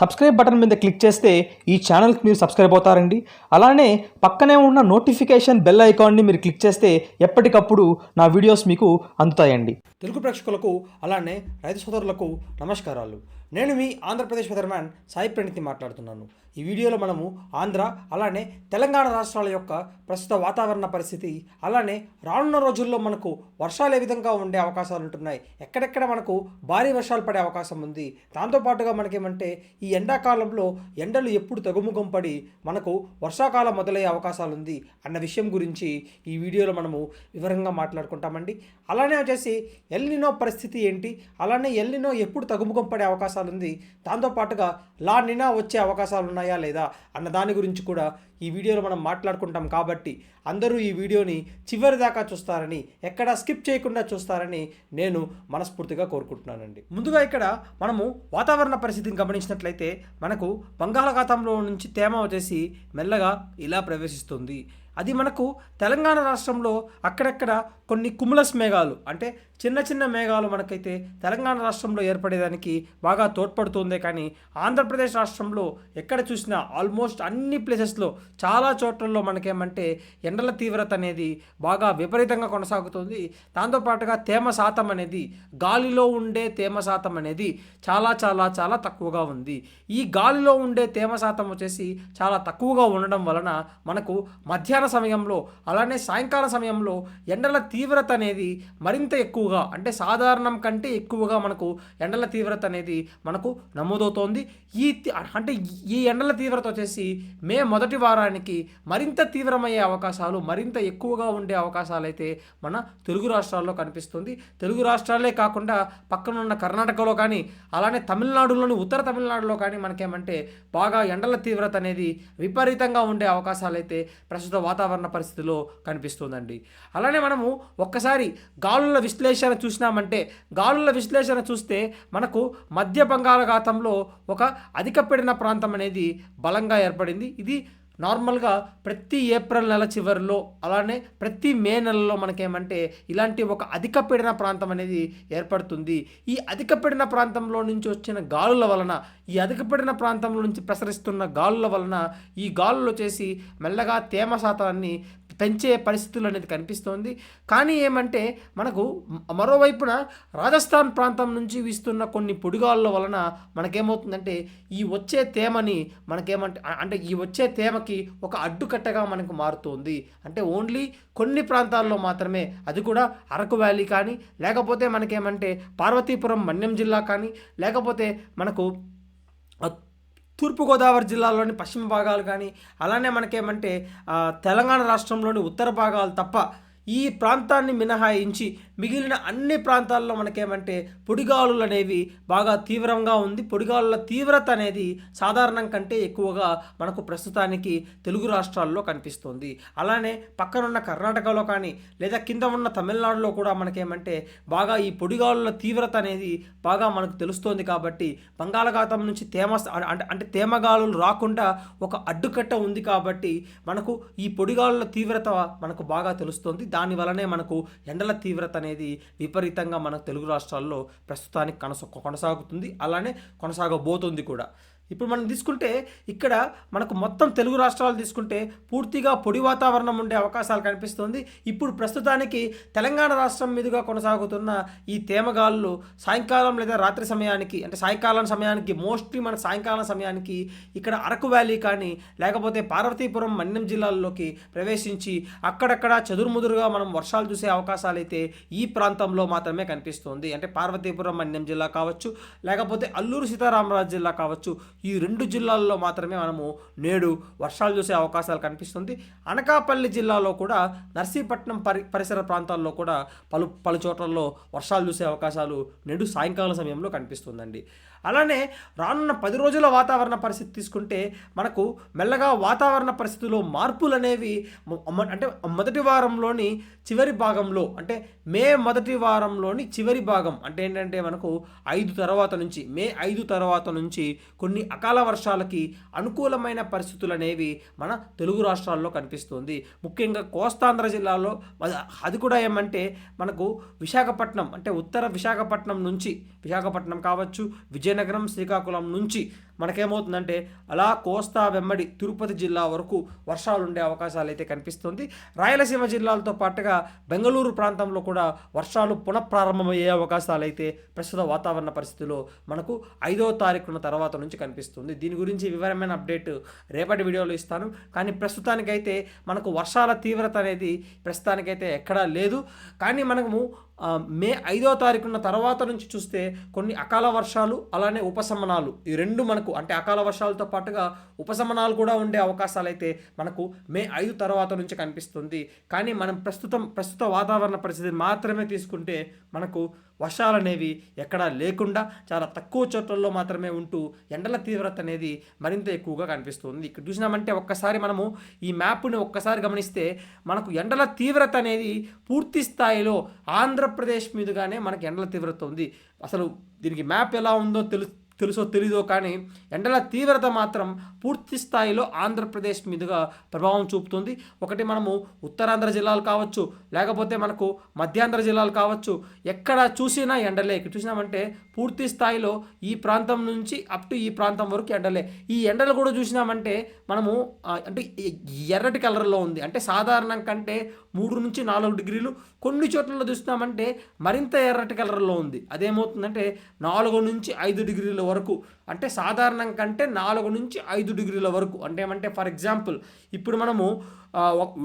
Subscribe button మీద click చేస్తే ఈ ఛానల్కి మీరు సబ్స్క్రైబ్ అవుతారండి. అలానే పక్కనే ఉన్న నోటిఫికేషన్ బెల్ ఐకాన్ని మీరు క్లిక్ చేస్తే ఎప్పటికప్పుడు నా వీడియోస్ మీకు అందుతాయండి. తెలుగు ప్రేక్షకులకు అలానే రైతు సోదరులకు నమస్కారాలు. నేను మీ ఆంధ్రప్రదేశ్ వెదర్మ్యాన్ సాయి ప్రణితి మాట్లాడుతున్నాను. ఈ వీడియోలో మనము ఆంధ్ర అలానే తెలంగాణ రాష్ట్రాల యొక్క ప్రస్తుత వాతావరణ పరిస్థితి అలానే రానున్న రోజుల్లో మనకు వర్షాలు ఏ విధంగా ఉండే అవకాశాలు ఉంటున్నాయి ఎక్కడెక్కడ మనకు భారీ వర్షాలు పడే అవకాశం ఉంది దాంతోపాటుగా మనకేమంటే ఈ ఎండాకాలంలో ఎండలు ఎప్పుడు తగుముఖం పడి మనకు వర్షాకాలం మొదలయ్యే అవకాశాలు ఉంది అన్న విషయం గురించి ఈ వీడియోలో మనము వివరంగా మాట్లాడుకుంటామండి. అలానే వచ్చేసి ఎల్నినో పరిస్థితి ఏంటి అలానే ఎల్నినో ఎప్పుడు తగుముఖం పడే అవకాశాలు ఉంది దాంతోపాటుగా లా నినా వచ్చే అవకాశాలు ఉన్నాయి లేదా అన్న దాని గురించి కూడా ఈ వీడియోలో మనం మాట్లాడుకుంటాం కాబట్టి అందరూ ఈ వీడియోని చివరి దాకా చూస్తారని ఎక్కడా స్కిప్ చేయకుండా చూస్తారని నేను మనస్ఫూర్తిగా కోరుకుంటున్నానండి. ముందుగా ఇక్కడ మనము వాతావరణ పరిస్థితిని గమనించినట్లయితే మనకు బంగాళాఖాతంలో నుంచి తేమ వచ్చేసి మెల్లగా ఇలా ప్రవేశిస్తుంది. అది మనకు తెలంగాణ రాష్ట్రంలో అక్కడక్కడ కొన్ని కుములస్ మేఘాలు అంటే చిన్న చిన్న మేఘాలు మనకైతే తెలంగాణ రాష్ట్రంలో ఏర్పడేదానికి బాగా తోడ్పడుతుందే. కానీ ఆంధ్రప్రదేశ్ రాష్ట్రంలో ఎక్కడ చూసినా ఆల్మోస్ట్ అన్ని ప్లేసెస్లో చాలా చోట్లలో మనకేమంటే ఎండల తీవ్రత అనేది బాగా విపరీతంగా కొనసాగుతుంది. దాంతోపాటుగా తేమ శాతం అనేది గాలిలో ఉండే తేమ శాతం అనేది చాలా చాలా చాలా తక్కువగా ఉంది. ఈ గాలిలో ఉండే తేమ శాతం వచ్చేసి చాలా తక్కువగా ఉండడం వలన మనకు మధ్యాహ్న సమయంలో అలానే సాయంకాల సమయంలో ఎండల తీవ్రత అనేది మరింత ఎక్కువగా అంటే సాధారణం కంటే ఎక్కువగా మనకు ఎండల తీవ్రత అనేది మనకు నమోదవుతోంది. ఈ అంటే ఈ ఎండల తీవ్రత వచ్చేసి మే మొదటి వారానికి మరింత తీవ్రమయ్యే అవకాశాలు మరింత ఎక్కువగా ఉండే అవకాశాలు అయితే మన తెలుగు రాష్ట్రాల్లో కనిపిస్తుంది. తెలుగు రాష్ట్రాలే కాకుండా పక్కనున్న కర్ణాటకలో కానీ అలానే తమిళనాడులోని ఉత్తర తమిళనాడులో కానీ మనకేమంటే బాగా ఎండల తీవ్రత అనేది విపరీతంగా ఉండే అవకాశాలు అయితే ప్రస్తుత వాతావరణ పరిస్థితిలో కనిపిస్తుందండి. అలానే మనము ఒక్కసారి గాలుల విశ్లేషణ చూసినామంటే గాలుల విశ్లేషణ చూస్తే మనకు మధ్య బంగాళాఖాతంలో ఒక అధిక పీడన ప్రాంతం అనేది బలంగా ఏర్పడింది. ఇది నార్మల్గా ప్రతి ఏప్రిల్ నెల చివరిలో అలానే ప్రతి మే నెలలో మనకేమంటే ఇలాంటి ఒక అధిక పీడన ప్రాంతం అనేది ఏర్పడుతుంది. ఈ అధిక పీడన ప్రాంతంలో నుంచి వచ్చిన గాలుల వలన ఈ అధిక పీడన ప్రాంతంలో నుంచి ప్రసరిస్తున్న గాలుల వలన ఈ గాలులు వచ్చేసి మెల్లగా తేమ శాతాన్ని పెంచే పరిస్థితులు అనేది కనిపిస్తోంది. కానీ ఏమంటే మనకు మరోవైపున రాజస్థాన్ ప్రాంతం నుంచి వీస్తున్న కొన్ని పొడిగాళ్ళ వలన మనకేమవుతుందంటే ఈ వచ్చే తేమని మనకేమంటే అంటే ఈ వచ్చే తేమకి ఒక అడ్డుకట్టగా మనకు మారుతుంది. అంటే ఓన్లీ కొన్ని ప్రాంతాల్లో మాత్రమే అది కూడా అరకు వ్యాలీ కానీ లేకపోతే మనకేమంటే పార్వతీపురం మన్యం జిల్లా కానీ లేకపోతే మనకు తూర్పుగోదావరి జిల్లాలోని పశ్చిమ భాగాలు కానీ అలానే మనకేమంటే తెలంగాణ రాష్ట్రంలోని ఉత్తర భాగాలు తప్ప ఈ ప్రాంతాన్ని మినహాయించి మిగిలిన అన్ని ప్రాంతాల్లో మనకేమంటే పొడిగాలులు అనేవి బాగా తీవ్రంగా ఉంది. పొడిగాలుల తీవ్రత అనేది సాధారణం కంటే ఎక్కువగా మనకు ప్రస్తుతానికి తెలుగు రాష్ట్రాల్లో కనిపిస్తుంది. అలానే పక్కనున్న కర్ణాటకలో కానీ లేదా కింద ఉన్న తమిళనాడులో కూడా మనకేమంటే బాగా ఈ పొడిగాలుల తీవ్రత అనేది బాగా మనకు తెలుస్తోంది కాబట్టి బంగాళాఖాతం నుంచి తేమ అంటే అంటే తేమగాలులు రాకుండా ఒక అడ్డుకట్ట ఉంది కాబట్టి మనకు ఈ పొడిగాలుల తీవ్రత మనకు బాగా తెలుస్తుంది. దాని వలనే మనకు ఎండల తీవ్రత అనేది విపరీతంగా మన తెలుగు రాష్ట్రాల్లో ప్రస్తుతానికి కొనసా కొనసాగుతుంది. అలానే కొనసాగబోతుంది కూడా. ఇప్పుడు మనం తీసుకుంటే ఇక్కడ మనకు మొత్తం తెలుగు రాష్ట్రాలు తీసుకుంటే పూర్తిగా పొడి వాతావరణం ఉండే అవకాశాలు కనిపిస్తుంది. ఇప్పుడు ప్రస్తుతానికి తెలంగాణ రాష్ట్రం మీదుగా కొనసాగుతున్న ఈ తేమగాళ్ళు సాయంకాలం లేదా రాత్రి సమయానికి అంటే సాయంకాలం సమయానికి మోస్ట్లీ మన సాయంకాలం సమయానికి ఇక్కడ అరకు వ్యాలీ కానీ లేకపోతే పార్వతీపురం మన్యం జిల్లాల్లోకి ప్రవేశించి అక్కడక్కడ చెదురుముదురుగా మనం వర్షాలు చూసే అవకాశాలు అయితే ఈ ప్రాంతంలో మాత్రమే కనిపిస్తుంది. అంటే పార్వతీపురం మన్యం జిల్లా కావచ్చు లేకపోతే అల్లూరు సీతారామరాజు జిల్లా కావచ్చు ఈ రెండు జిల్లాల్లో మాత్రమే మనము నేడు వర్షాలు చూసే అవకాశాలు కనిపిస్తుంది. అనకాపల్లి జిల్లాలో కూడా నర్సీపట్నం పరి పరిసర ప్రాంతాల్లో కూడా పలు పలు చోట్లలో వర్షాలు చూసే అవకాశాలు నేడు సాయంకాలం సమయంలో కనిపిస్తుందండి. అలానే రానున్న పది రోజుల వాతావరణ పరిస్థితి తీసుకుంటే మనకు మెల్లగా వాతావరణ పరిస్థితుల్లో మార్పులు అనేవి అంటే మొదటి వారంలోని చివరి భాగంలో అంటే మే మొదటి వారంలోని చివరి భాగం అంటే ఏంటంటే మనకు ఐదు తర్వాత నుంచి మే ఐదు తర్వాత నుంచి కొన్ని అకాల వర్షాలకి అనుకూలమైన పరిస్థితులు అనేవి మన తెలుగు రాష్ట్రాల్లో కనిపిస్తుంది. ముఖ్యంగా కోస్తాంధ్ర జిల్లాలో అది- అది కూడా ఏమంటే మనకు విశాఖపట్నం అంటే ఉత్తర విశాఖపట్నం నుంచి విశాఖపట్నం కావచ్చు విజయనగరం శ్రీకాకుళం నుంచి మనకేమవుతుందంటే అలా కోస్తా వెంబడి తిరుపతి జిల్లా వరకు వర్షాలు ఉండే అవకాశాలు అయితే కనిపిస్తుంది. రాయలసీమ జిల్లాలతో పాటుగా బెంగళూరు ప్రాంతంలో కూడా వర్షాలు పునఃప్రారంభమయ్యే అవకాశాలు అయితే ప్రస్తుత వాతావరణ పరిస్థితుల్లో మనకు ఐదో తారీఖున తర్వాత నుంచి కనిపిస్తుంది. దీని గురించి వివరమైన అప్డేట్ రేపటి వీడియోలో ఇస్తాను. కానీ ప్రస్తుతానికైతే మనకు వర్షాల తీవ్రత అనేది ప్రస్తుతానికైతే ఎక్కడా లేదు. కానీ మనము మే ఐదో తారీఖున తర్వాత నుంచి చూస్తే కొన్ని అకాల వర్షాలు అలానే ఉపశమనాలు. ఈ రెండు మనకు అంటే అకాల వర్షాలతో పాటుగా ఉపశమనాలు కూడా ఉండే అవకాశాలు అయితే మనకు మే ఐదు తర్వాత నుంచి కనిపిస్తుంది. కానీ మనం ప్రస్తుతం ప్రస్తుత వాతావరణ పరిస్థితిని మాత్రమే తీసుకుంటే మనకు వర్షాలు అనేవి ఎక్కడా లేకుండా చాలా తక్కువ చోట్లలో మాత్రమే ఉంటూ ఎండల తీవ్రత అనేది మరింత ఎక్కువగా కనిపిస్తుంది. ఇక్కడ చూసినామంటే ఒక్కసారి మనము ఈ మ్యాప్ని ఒక్కసారి గమనిస్తే మనకు ఎండల తీవ్రత అనేది పూర్తి స్థాయిలో ఆంధ్రప్రదేశ్ మీదుగానే మనకు ఎండల తీవ్రత ఉంది. అసలు దీనికి మ్యాప్ ఎలా ఉందో తెలు తెలుసో తెలీదో కానీ ఎండల తీవ్రత మాత్రం పూర్తి స్థాయిలో ఆంధ్రప్రదేశ్ మీదుగా ప్రభావం చూపుతుంది. ఒకటి మనము ఉత్తరాంధ్ర జిల్లాలు కావచ్చు లేకపోతే మనకు మధ్యాంధ్ర జిల్లాలు కావచ్చు ఎక్కడ చూసినా ఎండలే. ఇక్కడ చూసినామంటే పూర్తి స్థాయిలో ఈ ప్రాంతం నుంచి అప్ టు ఈ ప్రాంతం వరకు ఎండలే. ఈ ఎండలు కూడా చూసినామంటే మనము అంటే ఎర్రటి కలర్లో ఉంది. అంటే సాధారణం కంటే మూడు నుంచి నాలుగు డిగ్రీలు. కొన్ని చోట్లలో చూసినామంటే మరింత ఎర్రటి కలర్లో ఉంది. అదేమవుతుందంటే నాలుగు నుంచి ఐదు డిగ్రీల వరకు అంటే సాధారణం కంటే నాలుగు నుంచి ఐదు డిగ్రీల వరకు. అంటే ఏమంటే ఫర్ ఎగ్జాంపుల్ ఇప్పుడు మనము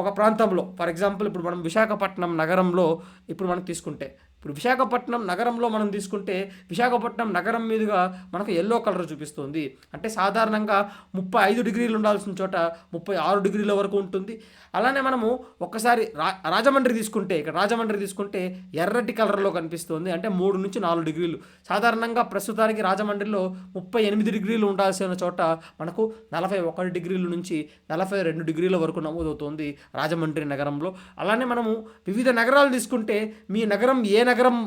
ఒక ప్రాంతంలో ఫర్ ఎగ్జాంపుల్ ఇప్పుడు మనం విశాఖపట్నం నగరంలో ఇప్పుడు మనం తీసుకుంటే ఇప్పుడు విశాఖపట్నం నగరంలో మనం తీసుకుంటే విశాఖపట్నం నగరం మీదుగా మనకు ఎల్లో కలర్ చూపిస్తుంది. అంటే సాధారణంగా ముప్పై ఐదు డిగ్రీలు ఉండాల్సిన చోట ముప్పై ఆరు డిగ్రీల వరకు ఉంటుంది. అలానే మనము ఒక్కసారి రా రాజమండ్రి తీసుకుంటే ఇక్కడ రాజమండ్రి తీసుకుంటే ఎర్రటి కలర్లో కనిపిస్తుంది. అంటే మూడు నుంచి నాలుగు డిగ్రీలు. సాధారణంగా ప్రస్తుతానికి రాజమండ్రిలో ముప్పై ఎనిమిది డిగ్రీలు ఉండాల్సిన చోట మనకు నలభై ఒకటి డిగ్రీల నుంచి నలభై రెండు డిగ్రీల వరకు నమోదవుతుంది రాజమండ్రి నగరంలో. అలానే మనము వివిధ నగరాలు తీసుకుంటే మీ నగరం ఏ నగరం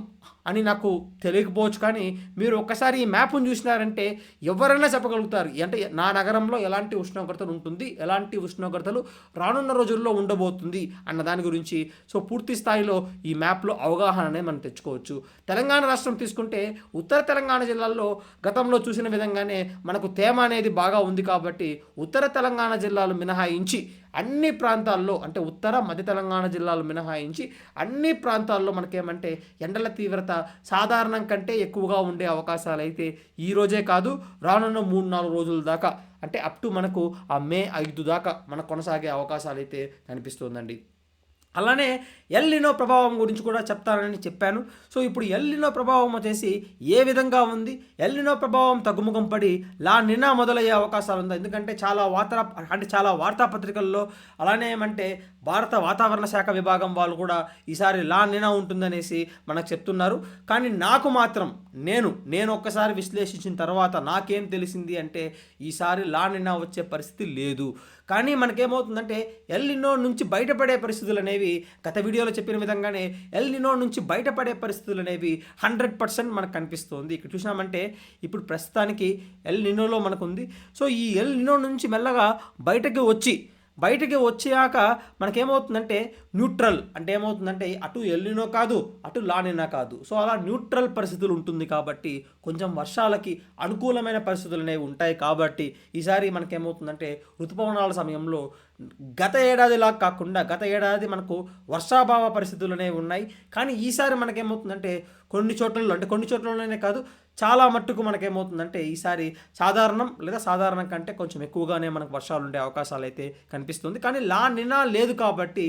అని నాకు తెలియకపోవచ్చు కానీ మీరు ఒక్కసారి ఈ మ్యాప్ను చూసినారంటే ఎవరైనా చెప్పగలుగుతారు. అంటే నా నగరంలో ఎలాంటి ఉష్ణోగ్రతలు ఉంటుంది ఎలాంటి ఉష్ణోగ్రతలు రానున్న రోజుల్లో ఉండబోతుంది అన్న దాని గురించి సో పూర్తి స్థాయిలో ఈ మ్యాప్లో అవగాహన అనేది మనం తెచ్చుకోవచ్చు. తెలంగాణ రాష్ట్రం తీసుకుంటే ఉత్తర తెలంగాణ జిల్లాల్లో గతంలో చూసిన విధంగానే మనకు తేమ అనేది బాగా ఉంది కాబట్టి ఉత్తర తెలంగాణ జిల్లాలు మినహాయించి అన్ని ప్రాంతాల్లో అంటే ఉత్తర మధ్య తెలంగాణ జిల్లాలు మినహాయించి అన్ని ప్రాంతాల్లో మనకేమంటే ఎండల తీవ్రత సాధారణం కంటే ఎక్కువగా ఉండే అవకాశాలు అయితే ఈ రోజే కాదు రానున్న మూడు నాలుగు రోజుల దాకా అంటే అప్ టు మనకు ఆ మే ఐదు దాకా మనకు కొనసాగే అవకాశాలు అయితే కనిపిస్తుందండి. అలానే ఎల్లినో ప్రభావం గురించి కూడా చెప్తానని చెప్పాను. సో ఇప్పుడు ఎల్లినో ప్రభావం వచ్చేసి ఏ విధంగా ఉంది? ఎల్లినో ప్రభావం తగ్గుముఖం పడి లా నినా మొదలయ్యే అవకాశాలు ఉంది ఎందుకంటే చాలా వార్తా అంటే చాలా వార్తాపత్రికల్లో అలానే ఏమంటే భారత వాతావరణ శాఖ విభాగం వాళ్ళు కూడా ఈసారి లా నినా ఉంటుందనేసి మనకు చెప్తున్నారు. కానీ నాకు మాత్రం నేను నేను ఒక్కసారి విశ్లేషించిన తర్వాత నాకేం తెలిసింది అంటే ఈసారి లా నినా వచ్చే పరిస్థితి లేదు. కానీ మనకేమవుతుందంటే ఎల్లినో నుంచి బయటపడే పరిస్థితులు అనేవి గత వీడియోలో చెప్పిన విధంగానే ఎల్ నినో నుంచి బయటపడే పరిస్థితులు అనేవి హండ్రెడ్ పర్సెంట్ మనకు కనిపిస్తుంది. ఇక్కడ చూసినామంటే ఇప్పుడు ప్రస్తుతానికి ఎల్ నినోలో మనకు ఉంది సో ఈ ఎల్ నినో నుంచి మెల్లగా బయటకు వచ్చి బయటకి వచ్చాక మనకేమవుతుందంటే న్యూట్రల్ అంటే ఏమవుతుందంటే అటు ఎల్లినో కాదు అటు లానినా కాదు. సో అలా న్యూట్రల్ పరిస్థితులు ఉంటుంది కాబట్టి కొంచెం వర్షాలకి అనుకూలమైన పరిస్థితులు అనేవి ఉంటాయి కాబట్టి ఈసారి మనకేమవుతుందంటే ఋతుపవనాల సమయంలో గత ఏడాదిలా కాకుండా గత ఏడాది మనకు వర్షాభావ పరిస్థితులు అనేవి ఉన్నాయి. కానీ ఈసారి మనకేమవుతుందంటే కొన్ని చోట్లలో అంటే కొన్ని చోట్లలోనే కాదు చాలా మట్టుకు మనకేమవుతుందంటే ఈసారి సాధారణం లేదా సాధారణం కంటే కొంచెం ఎక్కువగానే మనకు వర్షాలు ఉండే అవకాశాలు అయితే కనిపిస్తుంది. కానీ లా నినా లేదు కాబట్టి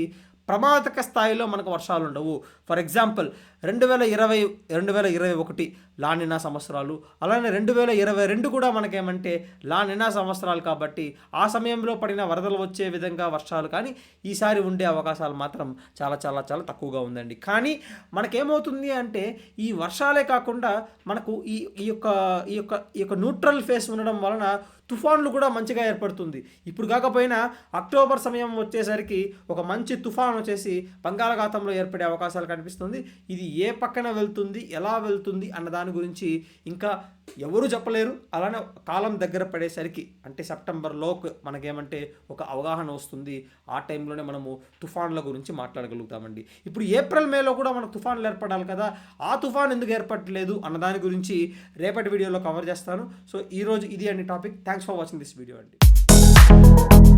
ప్రమాదక స్థాయిలో మనకు వర్షాలు ఉండవు. ఫర్ ఎగ్జాంపుల్ రెండు వేల ఇరవై రెండు వేల ఇరవై ఒకటి లానినా సంవత్సరాలు. అలానే రెండు వేల ఇరవై రెండు కూడా మనకేమంటే లానినా సంవత్సరాలు కాబట్టి ఆ సమయంలో పడిన వరదలు వచ్చే విధంగా వర్షాలు కానీ ఈసారి ఉండే అవకాశాలు మాత్రం చాలా చాలా చాలా తక్కువగా ఉందండి. కానీ మనకేమవుతుంది అంటే ఈ వర్షాలే కాకుండా మనకు ఈ ఈ యొక్క ఈ యొక్క ఈ యొక్క న్యూట్రల్ ఫేస్ ఉండడం వలన తుఫాన్లు కూడా మంచిగా ఏర్పడుతుంది. ఇప్పుడు కాకపోయినా అక్టోబర్ సమయం వచ్చేసరికి ఒక మంచి తుఫాన్ వచ్చేసి బంగాళాఖాతంలో ఏర్పడే అవకాశాలు కనిపిస్తుంది. ఇది ఏ పక్కన వెళ్తుంది ఎలా వెళ్తుంది అన్న దాని గురించి ఇంకా ఎవరు చెప్పలేరు. అలానే కాలం దగ్గర పడేసరికి అంటే సెప్టెంబర్లో మనకేమంటే ఒక అవగాహన వస్తుంది. ఆ టైంలోనే మనము తుఫాన్ల గురించి మాట్లాడగలుగుతామండి. ఇప్పుడు ఏప్రిల్ మేలో కూడా మనకు తుఫాన్లు ఏర్పడాలి కదా ఆ తుఫాన్ ఎందుకు ఏర్పడలేదు అన్న దాని గురించి రేపటి వీడియోలో కవర్ చేస్తాను. సో ఈరోజు ఇది అండి topic. Thanks for watching this video అండి.